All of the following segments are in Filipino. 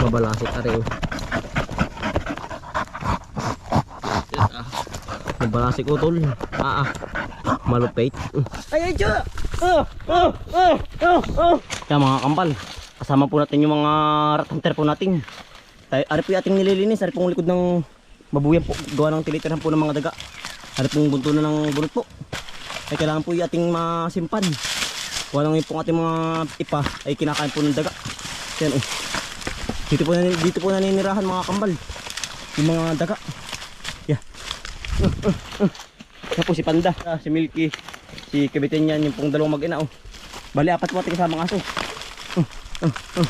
Mabalasik ari oh. Mabalasik utol. Ah ah. Malupit. Ay ay tiyo. Oh, oh, oh, oh, oh. Kaya mga kampal, kasama po natin yung mga rat hunter po natin. Tayo, ari po yung ating nililinis, ari pong likod ng babuyan po, gawa ng tilitirhan po ng mga daga. Ari pong bunto na ng bunot po. Ay kailangan po yung ating masimpan. Walang yung pong ating mga ipa ay kinakain po ng daga. Yan oh. Dito po, dito po naninirahan mga kambal. Yung mga daga. Yeah. Uh, uh, uh. Po si Panda, ah, si Milky, si Kabitin yan, yung pong dalawang mag-ina oh. Bali, apat po ating kasamang aso. Uh, uh, uh.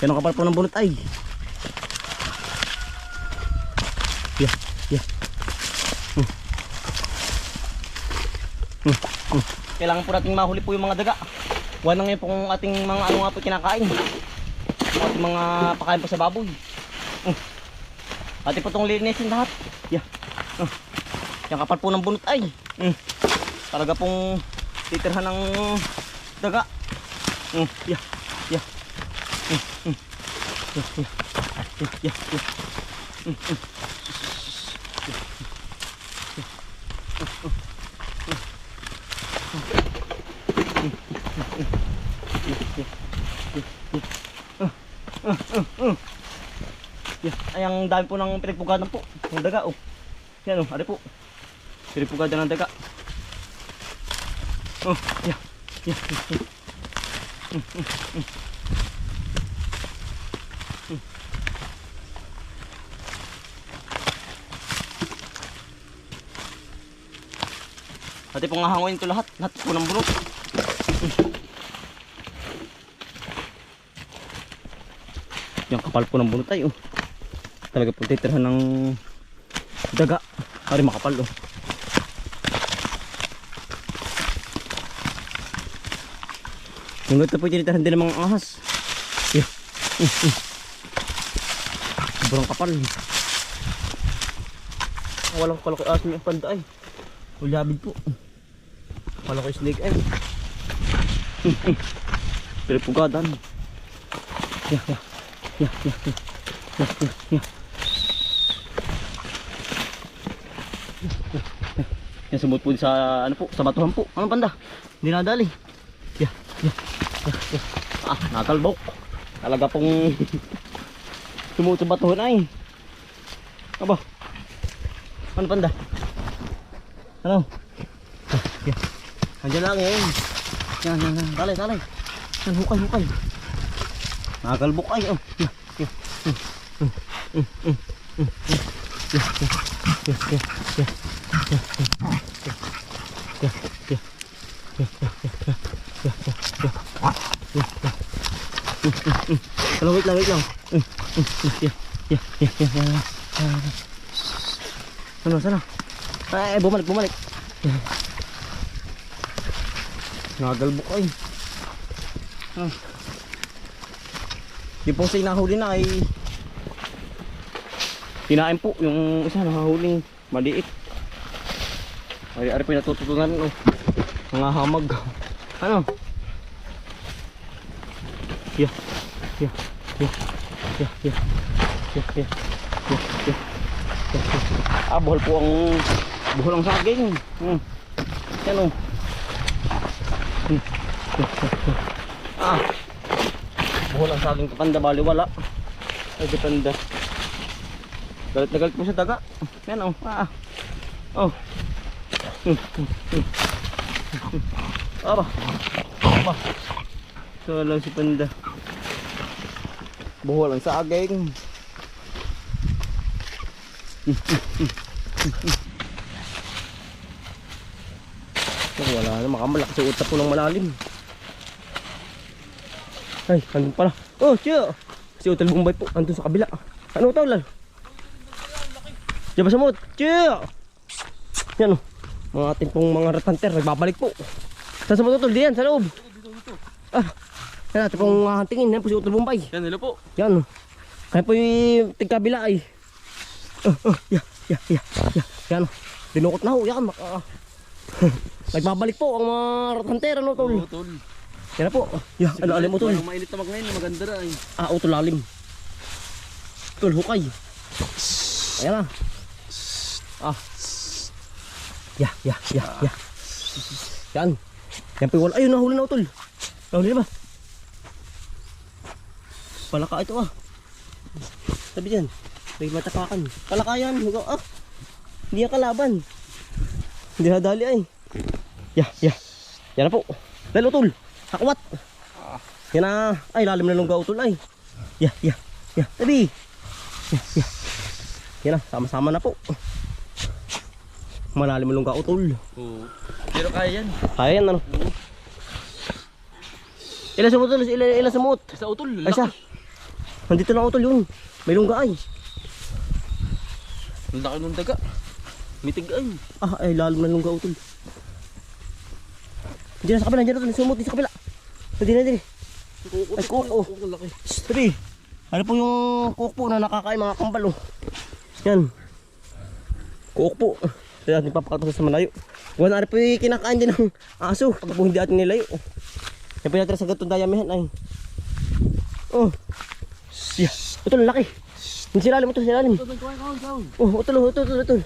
Yan kapal po ng bunot ay. Yeah, yeah. Kailangan po nating mahuli po yung mga daga. Wala ngayon pong ating mga ano nga po kinakain. Ating mga pakain po sa baboy. Uh. Ating po itong linisin lahat. Yeah. Uh. Yung kapal po ng bunot ay. Mm. Talaga pong titirhan ng daga. Mm. Yeah. Yeah. Mm. Yeah. Yeah. Yeah. Yeah. Yeah. Mm. Mm. Yeah. Ay, ang dami po ng pinagpugadan po. Ng daga, oh. Yan, oh. Ari po. Pinagpugadan ng daga. Oh, yeah. Yeah. yeah. Mm, mm, mm. Mm. Ate po nga hangoin ito lahat. Lahat po ng bunot. Yung kapal po ng bunot ay oh. Talaga po titirhan ng daga. Ari makapal oh. Yung ito po tinitirhan din ng mga ahas. Yeah. Mm, mm. Sobrang kapal. Walang kalaki asim yung panda ay. Ulabid po. Kalaki snake ay. Pero pugadan. Yeah. Yeah, yeah, yeah. Yeah, yeah, yeah. Sumot po sa ano po, sa batuhan po. Ano panda? Hindi nadali. Yeah, yeah, yeah, yeah. Ah, natalbok. Talaga pong sumot sa batuhan ay. Aba. Ano panda? Ano? Ah, yeah. Andiyan lang yan. Yan, yan, yan. Talay, talay. Yan, hukay, hukay. Nakalbok ay. Oh. Yeah, yeah. Mm, mm, mm, mm, mm. Yeah, yeah, yeah, yeah, yeah. Lang, wait lang, wait lang. Ano, sana? Ay, bumalik, bumalik. Nagalbok ay. Eh. Ah. Yung pong sinahuli na ay tinain po yung isa nahuling maliit. Ay, ari po natututunan oh. Mga hamag. Ano? Yeah. Yeah. Yeah. Yeah. Yeah. Yeah. Yeah. Yeah. Yeah. Yeah. Ah, buhol po ang buhol ang saging. Hmm. Yan oh. Hmm. Yeah. Ah. Buhol ang saging kapanda bali wala. Ay depende. Galit na galit mo sa daga. Yan oh. Ah. Oh. Aba. Aba. So lang si panda. Buhol ang saging. So, wala na makamalak sa utak ko ng malalim. Ay, andun pala. Oh, siya. Si Hotel Bombay po, andun sa kabila. Ano ito, lal? Diyan ba sa mo't? Siya. Yan oh. Mga ating pong mga ratanter, nagbabalik po. Saan sa matutol? Diyan, sa loob. Ah, yan natin pong hahantingin. Yan po si Hotel Bombay. Yan, hello po. Yan oh. Kaya po yung tigkabila ay. Oh, oh, ya, ya, ya, ya. Yan oh. Dinukot na ho, yan. Maka, Nagbabalik po ang mga ratanter, ano tol? tol. Yan na po. Yeah, ano alam mo tol? Walang mainit na ngayon, maganda na eh. Ah, utol lalim. Tol, hukay. Ayan na. Ah. Ya, ya, ya, ya. Yan. Yan yung wala. Ayun, nahuli na utol. Nahuli na ba? Palaka ito ah. Sabi dyan. May matapakan. Palaka yan. Ah. Hindi yan kalaban. Hindi nadali ay. Ya, ya. Yan na po. Dahil utol. Hakwat. Yan na. Ay, lalim na lungga utol ay. Ya, ya, ya. Tabi. Ya, ya. Yan na. Sama-sama na po. Malalim lungga utol. Oo. Pero kaya yan. Kaya yan ano. Ilan sumut utol? Ilan, ilan sumut? Sa utol, Ay, isa. Nandito na utol yun. May lungga ay. Ang laki ng daga. Mitig ay. Ah, ay lalim na lungga utol. Diyan na sa kabila, diyan na utol. Sumut, di sa kabila. Hindi na, hindi. Ay, kuko. Ang laki. Tabi. Ano po yung po na nakakain mga kambal oh. Yan. Cook po. Kaya natin papakatasan sa malayo. Wala na po yung kinakain din ng aso. Pag po hindi natin nilayo. Yan po natin sa gatong dayamihan ay. Oh. Yeah. Ito laki. Yung silalim, ito silalim. Oh, utol, utol, utol, utol.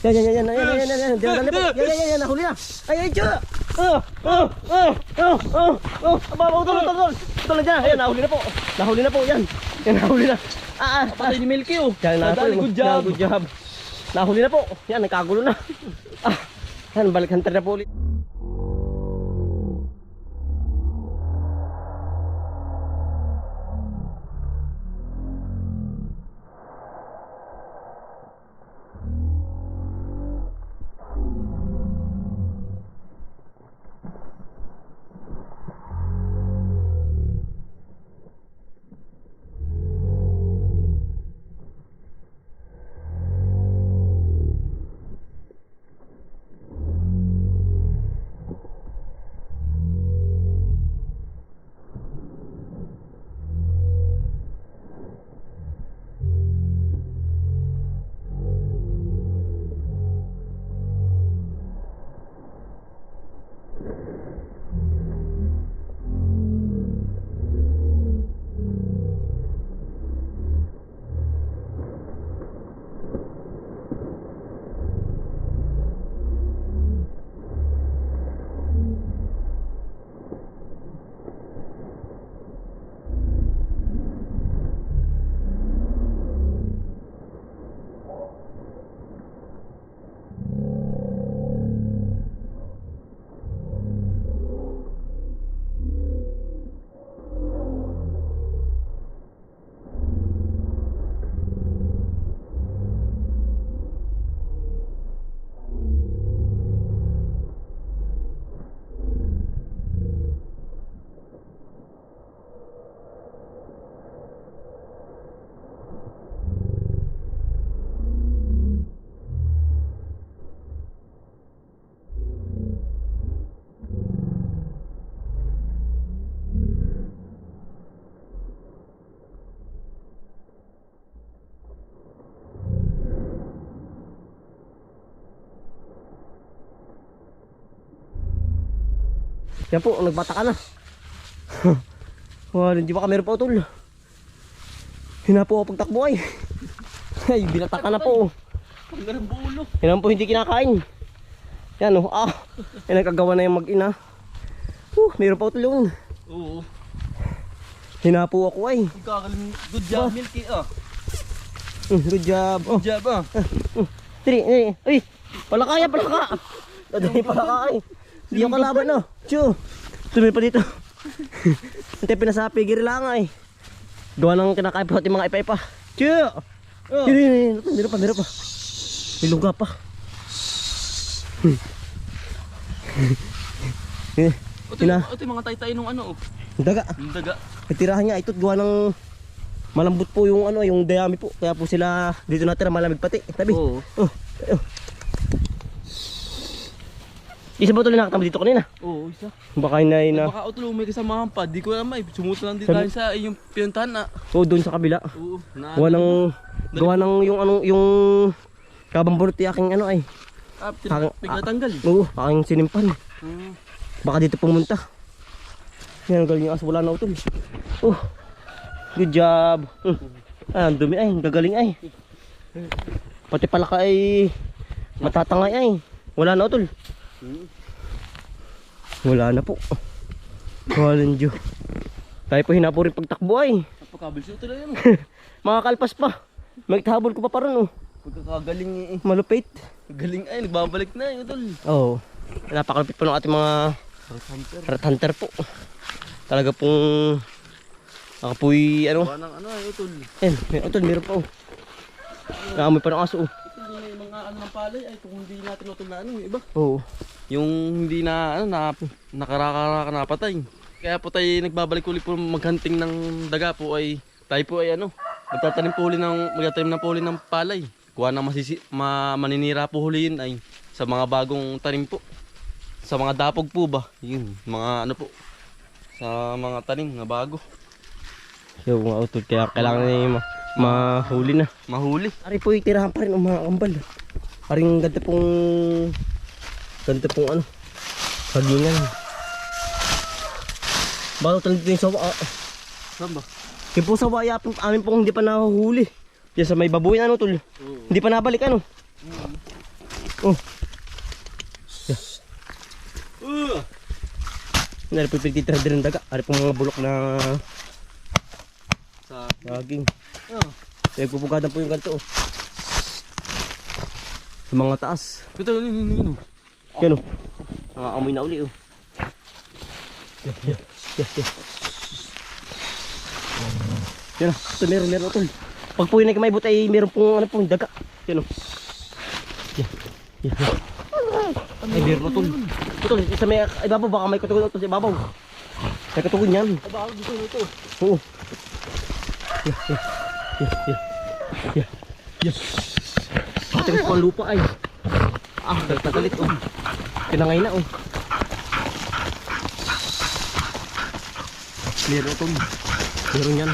Yan, yan, yan, yan, yan, yan, yan, yan, yan. Yan, yan, yan, yan, nahuli na. Ay, ay, tiyo. Oh, oh, oh, oh, oh, oh, aba, utol, utol, utol. Utol na dyan, ayan, nahuli na po. Nahuli na po, yan. Yan, nahuli na. Ah, ah, ah. Patay ni Milky oh. Yan, na po. Nadali, good job. Good job. Nahuli na po. Yan, nagkagulo na. Ah, yan, balik hunter na po ulit. Yan po, nagbata ka na. Wala, hindi pa kamera pa utol. Hina po ako pagtakbo ay. Ay, binata ka na po. Ang ganang bulo. Yan po hindi kinakain. Yan oh, ah. Yan nagkagawa na yung mag-ina. Uh, meron pa utol yun. Oo. Hina po ako ay. Good job, Milky ah. Mm, good job. Oh, Good job ah. tiri, tiri. Uy, palaka yan, palaka. Dadali palaka ay. Hindi ako kalaban no. Chu. Tumil pa dito. Hindi pinasapi, giri lang ay. Gawa ng kinakain pa mga ipa-ipa. Chu. Oh. Yun, yun, yun. Meron pa, meron pa. May lungga pa. Eh, Ito, ito yung mga taytay nung ano oh. Daga. Yung daga. Itirahan niya. Ito't gawa ng malambot po yung ano, yung dayami po. Kaya po sila dito natira malamig pati. Tabi. Oo. Oh. oh. Isa ba tuloy nakatama dito kanina? Oo, isa. Baka inay Na. Baka utlo may kasamahan pa. Di ko alam ay. Sumuto lang din Sabi- tayo sa yung pinuntahan na. Oo, doon sa kabila. Oo. Na, Gawa ng gawa ng yung anong yung kabamburti aking ano ay. Ah, Hang- pin- pinatanggal. Oo, aking sinimpan. Hmm. Baka dito pumunta. Yan, ang galing yung aso. Wala na utol. Oh, good job. Hmm. Ah, ang dumi ay. Ang gagaling ay. Pati pala ka ay matatangay ay. Wala na utol. Wala na po. Walang Diyo. Tayo po hinapo rin pagtakbo ay. Napakabil siya talaga mo. Makakalpas pa. Magtahabol ko pa parang oh. Pagkakagaling eh. Malupit. Galing ay, nagbabalik na eh, utol. Oo. Oh. Napakalupit pa ng ating mga Hunter. rat hunter po. Talaga pong ako po'y ano. Wala ng ano ay, utol. Yan, may utol, meron pa oh. Naamoy pa ng aso oh. Mga ano ng palay ay kung hindi natin utol na ano, yung iba. Oo. Yung hindi na ano na nakarakara na patay. Kaya po tayo nagbabalik ulit po maghunting ng daga po ay tayo po ay ano, magtatanim po huli ng magtatanim ng po huli ng palay. Kuha na masisi, ma, maninira po huliin ay sa mga bagong tanim po. Sa mga dapog po ba? Yun, mga ano po. Sa mga tanim na bago. Yung mga utol, kaya kailangan na yung ma- mahuli na. Mahuli. Ari po tirahan pa rin ang mga kambal. Aring ganda pong ganda pong ano sagingan. Bago tayo dito yung sawa. Ah. Saan ba? Yung po sawa yapin amin pong hindi pa nahuhuli. Yan sa may baboy ano tol. Oo. Hindi pa nabalik ano. Oh, Uh! nari po pinitira din ng daga. Ari pong mga bulok na Sa saging. oh. Kaya pupugadan po yung ganito oh. Sa mga taas. Ito, yun, yun, yun, yun. Yan oh. Nakaamoy na uli oh. Yeah, yeah, yeah, yeah. Yan oh. Ito meron, meron tol. Pag po yun ay kumaibot ay meron pong ano pong daga. Yan oh. Yeah, yeah, yeah. Ay meron tol. Ito, isa may ibabaw baka may katugon ito sa ibabaw. May katugon yan. Ay, baka gusto nito. Oo. Yeah, yeah, yeah, yeah, yeah, yeah. Pati ko ang lupa ay. Ah, galit oh. Pinangay na oh. Meron ito. Meron yan.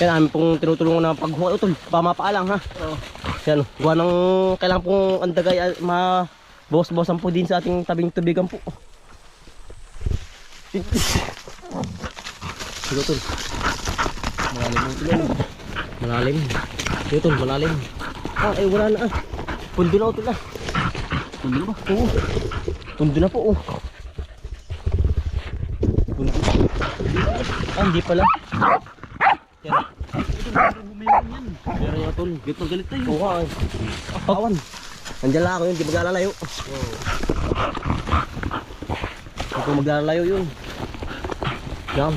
Yan, amin pong tinutulungan na paghuha ito. Baka mapaalang ha. Oo. Yan oh. Gawa ng kailangan pong andagay ah, ma bawas-bawasan po din sa ating tabing tubigan po. Sige tol. Malalim tulong. Malalim. Tol, malalim. Ah, eh wala na ah. Pundo na tol ah. Pundo na ba? Oo. Pundo na po oh. Pundo na. Ah, hindi pala. Yan. Meron yung tol. Galit na galit tayo. Oo nga eh. Awan. Nandiyan lang ako yun, di maglalalayo. Hindi ko maglalalayo yun. Yan.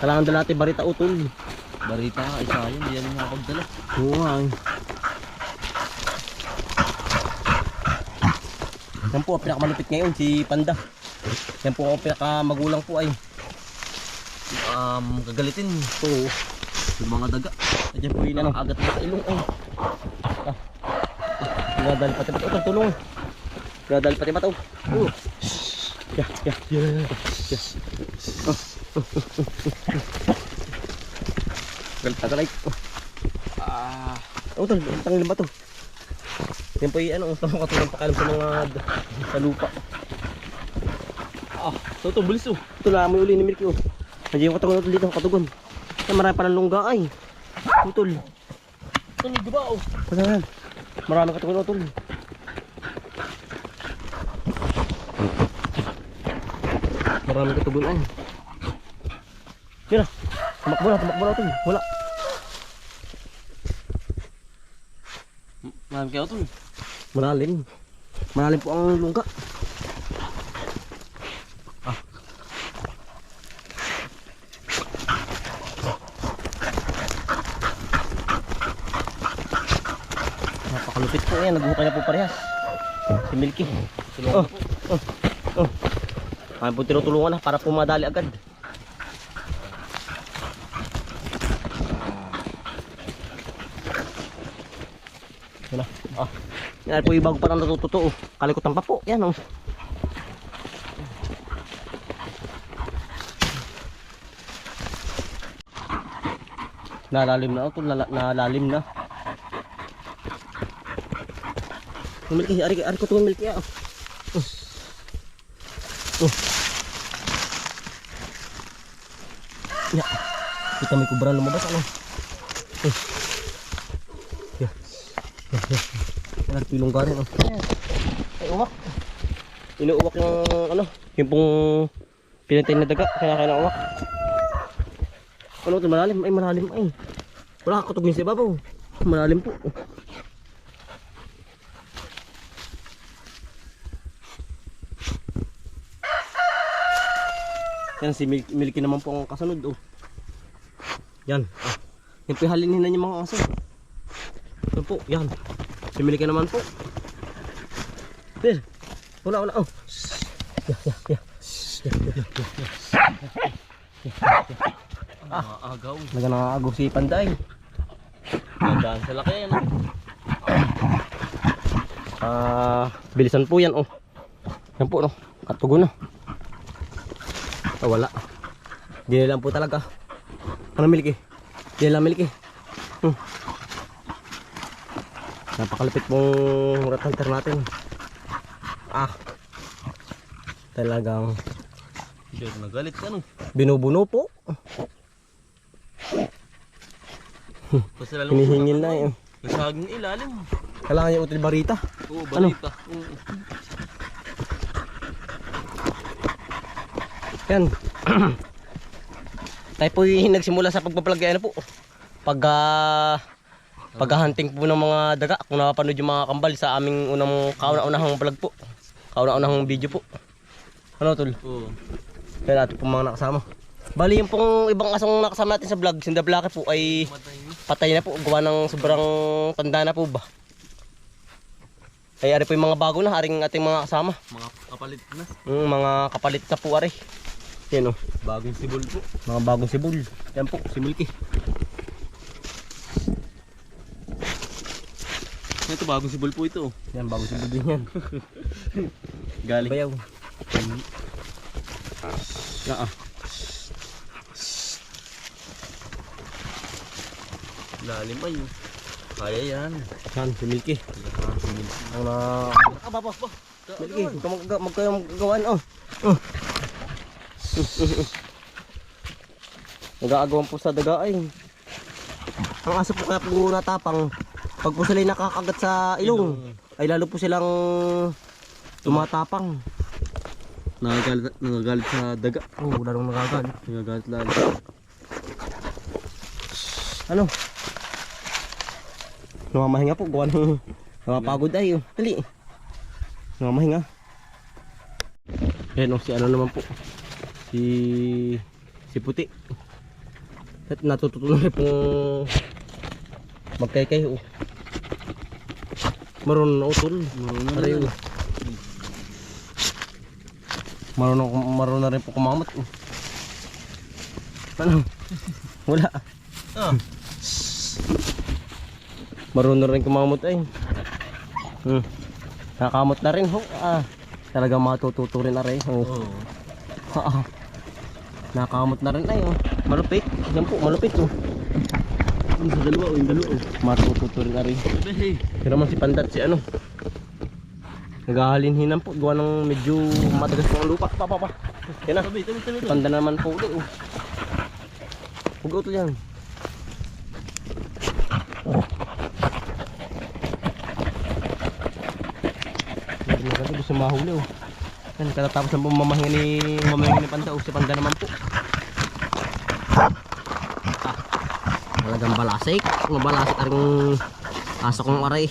Kailangan dala natin barita utol. Barita ka, isa yan. Hindi yan makapagdala. Oo nga eh. Yan po ang pinakamalupit ngayon, si Panda. Yan po ang pinakamagulang po ay. Um, gagalitin. Oo. Yung mga daga. Nandiyan po yung nakakagat na sa ilong ay. Ah. Pinadali pati bato. Utol, tulong. Pinadali pati bato. Oo. Yeah, yeah, yeah, yeah. Oh, oh, oh, oh, oh. Galit na galit. Ah. Oh, tol, tangin ba to? Yan po yung ano, tama katulong pakalam sa mga sa lupa. Ah. Ito, ito, bilis oh. Ito na, may uli ni Milky oh. Nandiyan yung katugon ito dito, ang katugon. Yan, marami pa ng lungga ay. Utol. Ito, may guba oh. Basta yan. Maraming katugon utol. Maraming katugon ay. Tumakbo na, tumakbo na utol. Wala. Marami kayo ito. Malalim. Malalim po ang lungga. Napakalupit po yan. Nagbuhukay na po parehas. Si Milky. Oh, oh, oh. Kaya po tinutulungan na para pumadali agad. Yan ah. ah. Yan po yung bago pa na natututo. Oh. Kalikutan pa po. Yan oh. Nalalim na oh, ako. Nala, nalalim na. Tumilki. Eh, ari, ari ko tumilki. Ah. Oh. Oh. oh. Ya. Kita may lumabas. Ano? Yan, pilong ka rin oh. Ay, uwak. Inuuwak ng ano, yung pong pinatay na daga, kaya kaya uwak. Ano ito, malalim? Ay, malalim ay. Wala kakatugin sa ibabaw. Malalim po. Yan, si Mil Milky naman po ang kasunod oh. Yan. Ah. Yung pihalinin na niya mga aso. Ito po, yan. Si Milky naman po. There. Wala, wala. Oh. Ya, ya, ya. Ya, ya, ya, ya. Ah, agaw. Naga nakakaagaw si Panday. Nandaan sa laki ano. Ah, bilisan po yan oh. Yan po no. Katugo na. Ah, wala. Dinilan po talaga. Ano miliki? Dinilan miliki. Hmm. Napakalapit pong rat hunter natin. Ah. Talagang Sure, nagalit ka no. binubuno po. Hinihingil na yun. Nasaging ilalim. Kailangan yung util barita. Oo, Ano? balita. Oo. Yan. Tayo po yung nagsimula sa pagpaplagay ano po. Pag ah, paghahunting po ng mga daga. Kung napapanood yung mga kambal sa aming unang kauna-unahang vlog po. Kauna-unahang video po. Ano tol? Oo. Kaya natin po mga nakasama. Bali yung pong ibang asong nakasama natin sa vlog, Sinda Blake po ay patay na po. Gawa ng sobrang tanda na po ba. Kaya ari po yung mga bago na, aring ating mga kasama. Mga kapalit na. Yung mga kapalit na po ari. Yan o. Bagong sibol po. Mga bagong sibol. Yan po, si Milky. Ito bagong sibol po ito. Yan, bagong sibol din yan. Galing. Bayaw. Na ah. Lalim ay. Kaya yan. Yan, si Milky. Ang na... Ah, ba, ba, ba. Milky, huwag ka mag- mag kayong gawaan oh. Oh. Nag-aagawan po sa daga ay. Ang aso po kaya po natapang. Pag po sila nakakagat sa ilong, ay lalo po silang tumatapang. Nagagalit, nagagalit sa daga. Oh, wala nang nagagalit. Nagagalit lalo. Ano? Namamahinga po, gawa ng namapagod ay. oh. Dali. Namamahinga. Yan o, si ano naman po. Si... Si Puti. At natututunan pong magkaykay o. Marunong na utol. Marunong na Aray yan. o. Marunong, marunong na rin po kumamat o. Ano? Wala. Ah. Marunong na rin kumamot ay. Hmm. Nakakamot na rin ho. Ah. Talagang matututo rin na rin. Oh. Oo. Ah. Nakakamot na rin ay. Oh. Malupit. Yan po, malupit oh. Yung sa dalawa o yung dalawa. Matututo rin na rin. Pero man si Pandat si ano. Naghahalinhinan po. Gawa ng medyo matagas ang lupa. Pa, pa, pa. Yan na. Panda naman po ulit oh. Huwag utol yan. Hindi mo kasi gusto mahuli oh. Yan, katatapos ng pumamahinga ni mamahinga ni Panda oh. Si Panda naman po. Ah. Talagang balasik. Mabalasik aring aso kong aray.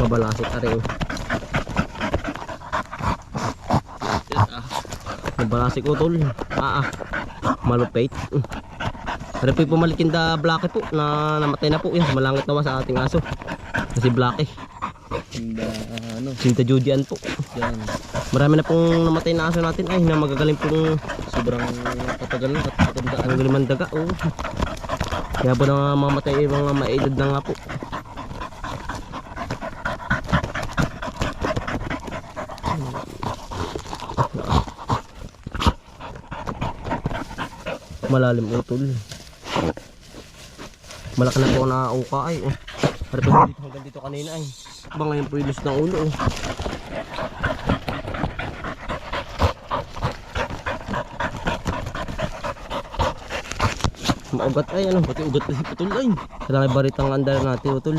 Mabalasik aray. Yes. Nabalasik utol. Ah, ah. Malupit. Pero po yung pumalikin da Blackie po na namatay na po yan. Malangit naman sa ating aso. Kasi Blackie. Hindi, ano. Sinta Judian po. Yan. Marami na pong namatay na aso natin ay na magagaling pong Sobrang katagal na. Ang galing daga. Oh. Kaya po na mamatay yung mga maedad na nga po. Malalim utol. Malaki na po na uka ay. Oh. Para po dito hanggang dito kanina ay. Ba ngayon po ilos ng ulo. Oh. Maugat ay ano. Pati ugat si Putol ay. Kailangan baritang andar natin utol.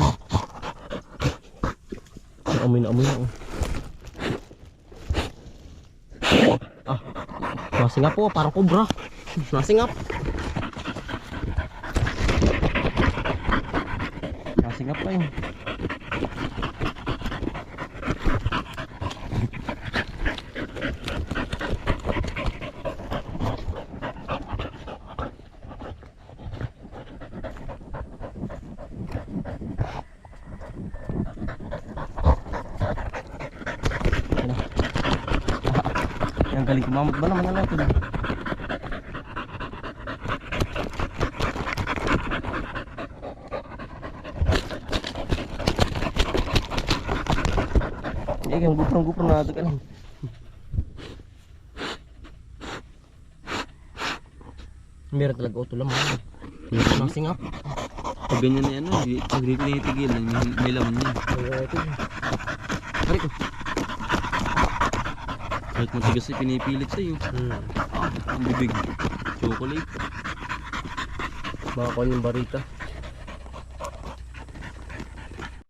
Ay, Amoy na amoy na. oh. Ah, nasingap po, parang kubra. Nasingap. Nasingap pa yun. Ang ba naman natin? Eh, yung gupang-gupang na ito ka lang. Meron talaga lang mga. Meron ng singap. Pag ganyan na yan, pag hindi tinitigilan, may, may laman ito. Pare ko. Kahit matigas ay pinipilit sa'yo. Hmm. Ang bibig. Chocolate. Baka ko yung barita.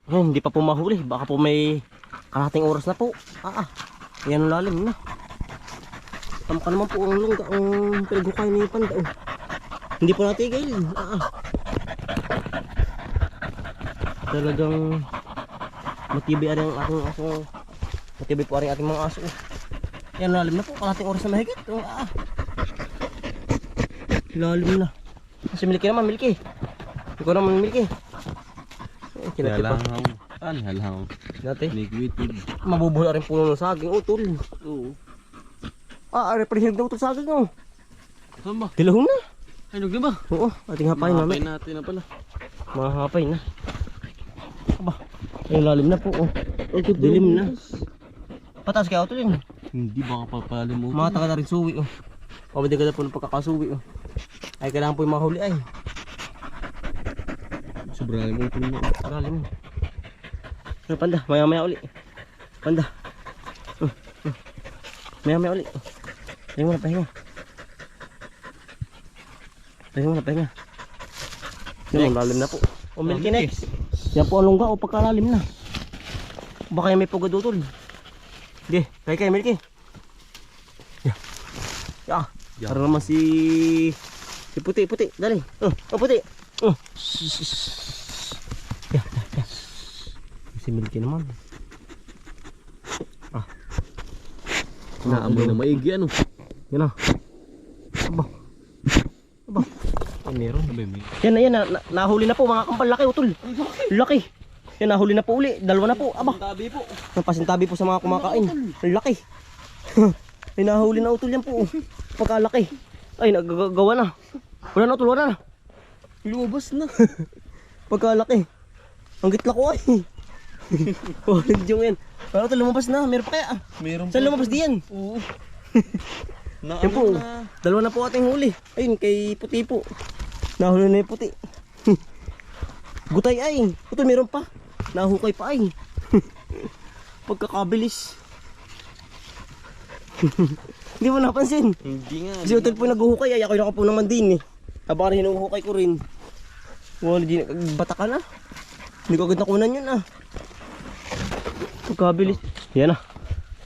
Ay, hindi pa po mahuli. Baka po may kalating oras na po. Ah, ah. Yan ang lalim na. Tama ka naman po ang lungga ang pinaghukay ni Panda. Oh. Hindi po natigil. Ah, ah. Talagang matibay ang aking aso. Matibay po ang ating mga aso. Yan lalim na po. Kalating oras na mahigit. Oh, ah. Lalim na. Si Milky naman, Milky. Ikaw naman, Milky. Eh, kinati pa. Ano halangaw? Dati. Liquid. Mabubuhay rin puno ng saging. Utol. Oo. Ah, represent daw ito saging. Oh. Saan ba? Dilaw na. Ay, nag ba? Oo, ating Mahapay namin. natin na pala. Mga hapay na. Aba, ay lalim na po. Oh. Dilim na. Pataas kaya utol yun. Hindi baka papalimutan. Mga taga na rin suwi. Oh. Ka na po ng pagkakasuwi. Oh. Ay, kailangan po yung mahuli ay. Sobrang mo ito mo. Lalim. Ay, panda, maya maya uli. Panda. Uh, uh. Maya maya uli. Pahinga muna, pahinga. Pahinga muna, pahinga. Yan, ang lalim na po. O, Milky next. Yan po ang lungga o pagkalalim na. Baka yung may pugadutol. Sige, kaya kaya Milky. Yeah. Yeah. Yeah. Para naman si... Si puti, puti. Dali. Oh, oh puti. Oh. Yeah, yeah, yeah. Si Milky naman. Ah. Naamoy na maigi ano. Yan na. Aba. Aba. Ay, meron. Yan na yan. Na, na, nahuli na po mga kampal. Laki utol. Laki. Yan nahuli na po uli. Dalawa na po. Aba. Tabi po. Napasintabi po sa mga kumakain. Ang laki. Ay nahuli na utol yan po. Pagkalaki. Ay nagagawa na. Wala na utol. Wala na. Lumabas na. Pagkalaki. Ang gitla ko ay. Walid yung yan. Wala utol lumabas na. Meron pa kaya. Meron Saan lumabas diyan? Oo. na Yan po. ano na. Dalawa na po ating huli. Ayun, kay puti po. Nahuli na yung puti. Gutay ay. Ito meron pa. Nahukay pa ay. Pagkakabilis. Hindi mo napansin. Hindi nga. Kasi hotel po naghuhukay ay ako nakapo naman din eh. Habang rin hinuhukay ko rin. Wala di bata ka na. Hindi ko agad nakunan yun ah. Pagkabilis. Yan ah.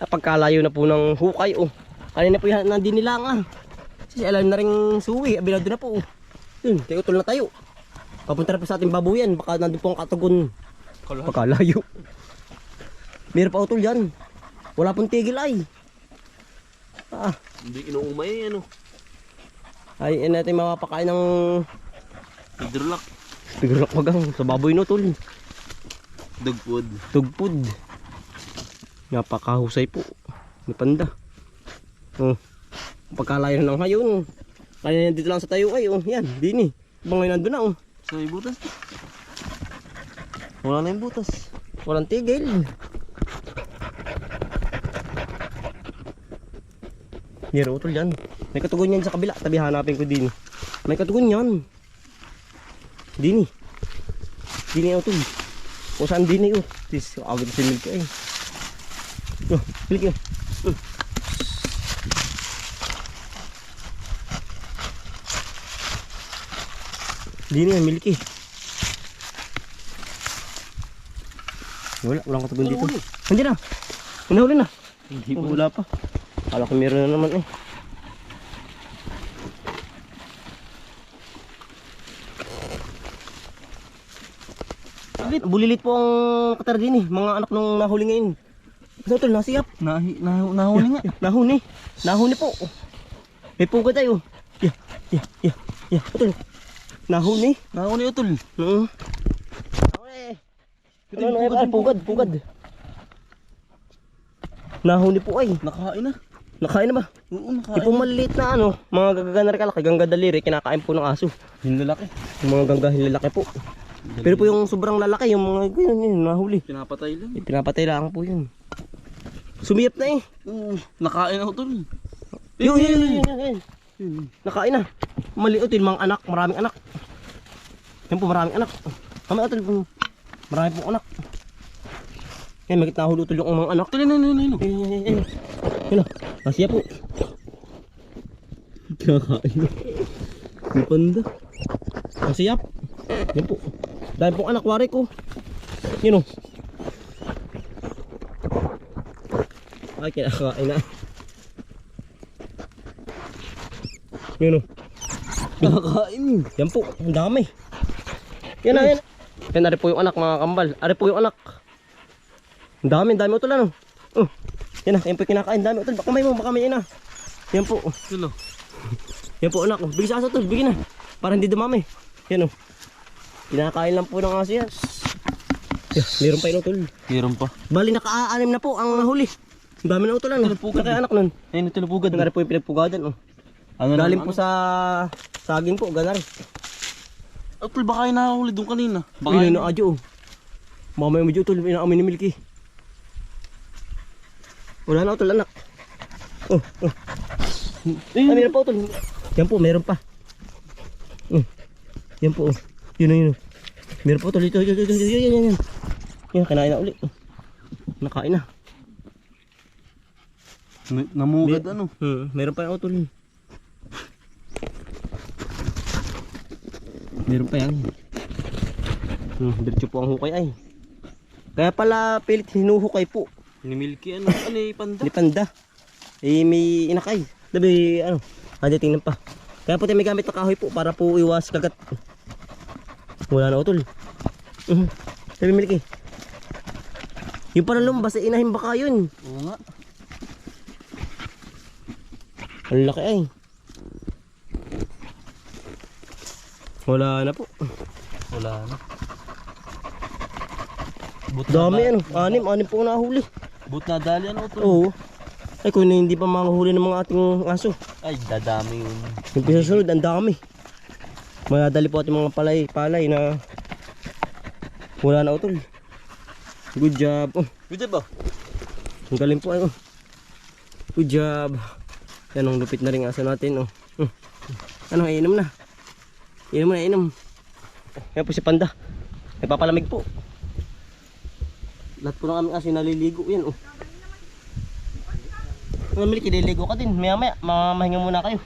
Ah, Pagkalayo na po ng hukay oh. Kanina po yan nandin nila nga. Kasi alam na rin suwi. Abilado na po oh. Yun, tayo utol na tayo. Papunta na po sa ating babuyan. Baka nandun po ang katugon. Pagkalayo. Meron pa utol yan. Wala pong tigil ay. Ah. Hindi inuumay ano. Ay, eh, natin mapapakain ng Hydrolock. Tigulak magang sa baboy no tol. Dog food. Tugpud. Napakahusay po. Ni panda. Oh. Pagkalayo na ng hayon. Kaya dito lang sa tayo ay oh. Yan, dini. Bang ngayon nandun na oh. So, may butas. Wala na yung butas. Walang tigil. Hero utol yan. May katugon yan sa kabila. Tabi hanapin ko din. May katugon yan. Dini. Dini utol. O saan dini oh. Tis, agad si Milky ay. Oh, Milky oh. Hindi na yan, milky. Wala, walang katugon dito. Hindi na. Hinahuli na. Hindi po wala pa. Kala ko meron na naman eh. Bulilit, bulilit po ang katar din eh. Mga anak nung nahuli ngayon. Ito tol, nasiyap. Nahi, nah, nahuli nga. Nahuni. Nahuni po. May puga tayo. Yeah, yeah, yeah, yeah. Ito. Nahuni. Nahuli utol. Oo. Nahuni. Ano, ano, ano, pugad, pugad. Nahuni po ay. Nakain na. Nakain na ba? Oo, nakain. Yung pong maliliit na ano, mga gagagana rin kalaki, gangga daliri, kinakain po ng aso. Yung lalaki. Yung mga gangga lalaki po. Pero po yung sobrang lalaki, yung mga yun, yun, nahuli. Pinapatay lang. Eh, pinapatay lang po yun. Sumiyap na eh. Oo, nakain na utol. Yun, yun, yun, yun, yun, yun. Nakain na. Maliit yun, mga anak, maraming anak. Yan po, maraming anak. Kami atol po. Marami pong anak. Yan, magit nahuli utol yung mga anak. Utol, yun, yun, yun, yun. Ayun, ayun, ayun. Yun o, nasiya po. Kinakain na. Yung panda. Yan po. Dahil pong anak, wari ko. Yun o. Ay, kinakain na. Yun o. Nakain. Yan po, ang dami. Yan na, yan. Yan, ari po yung anak mga kambal. Ari po yung anak. Ang dami, dami utol ano. Oh, yan na, yan po yung kinakain. Dami utol. Baka may mo, baka may ina. Yan po. Tulo. Yan po anak. Bigis asa tol, bigyan na. Para hindi dumami. Yan oh. Kinakain lang po ng aso yan. Yeah, meron pa yun utol. Meron pa. Bali naka-anim na po ang nahuli. Ang dami na utol ano. Tinupugad. Kaya anak nun. Ayun, na rin po yung pinagpugadan oh. Ano Galing po sa saging po, ganar. Utol, baka yung nakahuli doon kanina. Baka yun. na adyo. oh. Mamaya mo dito, tol, inaamoy ni Milky. Wala na tol, anak. Oh, oh. Ay, meron pa tol. Yan po, meron pa. Oh. Yan po, oh. Yun yun. oh. Meron pa tol, ito, ito, ito, ito, yan, yan, yan. Yan, kinain na uli. Oh. Nakain na. Na- Namugad ano. Hmm, meron pa yung tol. Meron pa yan. Hmm, diretso po ang hukay ay. Kaya pala pilit hinuhukay po. Ni Milky ano. Ano yung panda? Ni Panda. Eh may inakay. Dabi ano, andi tingnan pa. Kaya po tayo may gamit na kahoy po para po iwas kagat. Wala na utol. Mhm. Sabi Milky. Yung parang lumbas ay inahin baka yun. Oo nga. Ang laki ay. Wala na po. Wala na. But Dami ano, anim, anim po nahuli. But nadali ano utol. Oo. Ay kung hindi pa manghuli ng mga ating aso. Ay, dadami yun. Yung pisusunod, ang dami. Madadali po ating mga palay, palay na wala na utol. Good job. Oh, Good job ba? ang galing po ay oh. Good job. Yan ang lupit na rin aso natin oh. Hmm. Ano, inom na. Inom na, inom. Yan po si Panda. Nagpapalamig po. Lahat po ng aming aso naliligo. Yan oh. Mga milik, ililigo ka din. Maya maya, mamahinga muna kayo.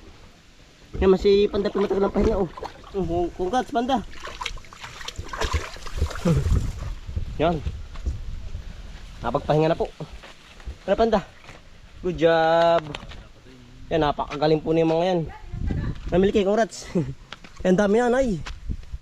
Yan, si Panda pumatagal ng pahinga oh. Oh, Congrats, Panda. Yan. Napagpahinga na po. Ano Panda? Good job. Yan, napakagaling po na yung mga yan. Namili kayo, congrats. Yan, dami yan, ay.